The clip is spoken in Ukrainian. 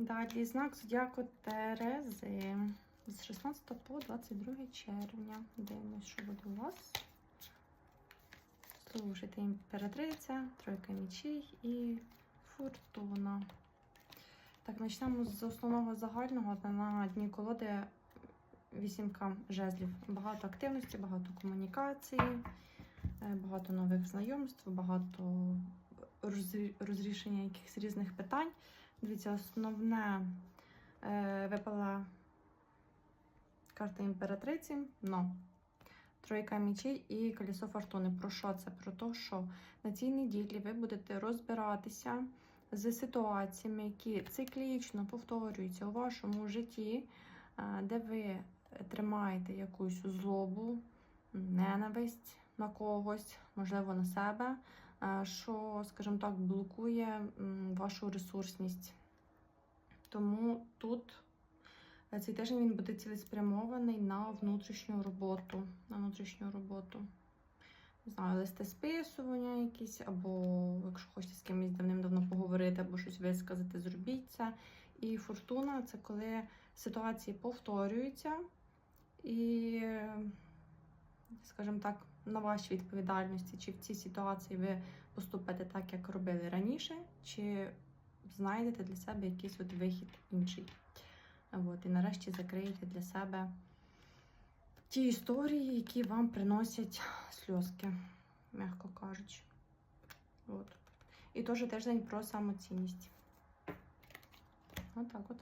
Далі знак зодіаку Терези з 16 по 22 червня. Дивимось, що буде у вас. Служити імператриця, тройка мічей і фортуна. Так, почнемо з основного загального. На дні колоди вісімка жезлів. Багато активності, багато комунікації, е, багато нових знайомств, багато розрішення якихось різних питань. Дивіться, основне е, випала карта імператриці, но тройка мічей і колесо фортуни. Про що це? Про те, що на цій неділі ви будете розбиратися з ситуаціями, які циклічно повторюються у вашому житті, е, де ви тримаєте якусь злобу, ненависть на когось, можливо, на себе, що, скажімо так, блокує вашу ресурсність. Тому тут е, цей тиждень він буде цілеспрямований на внутрішню роботу. На внутрішню роботу. Не знаю, листи списування якісь, або якщо хочете з кимось давним-давно поговорити, або щось висказати, зробіть це. І фортуна це коли ситуації повторюються, і, е, скажімо так, на вашій відповідальності, чи в цій ситуації ви поступите так, як робили раніше, чи знайдете для себе якийсь от вихід інший. От, і нарешті закриєте для себе ті історії, які вам приносять сльозки, м'яко кажучи. От. І теж тиждень про самоцінність. Отак от.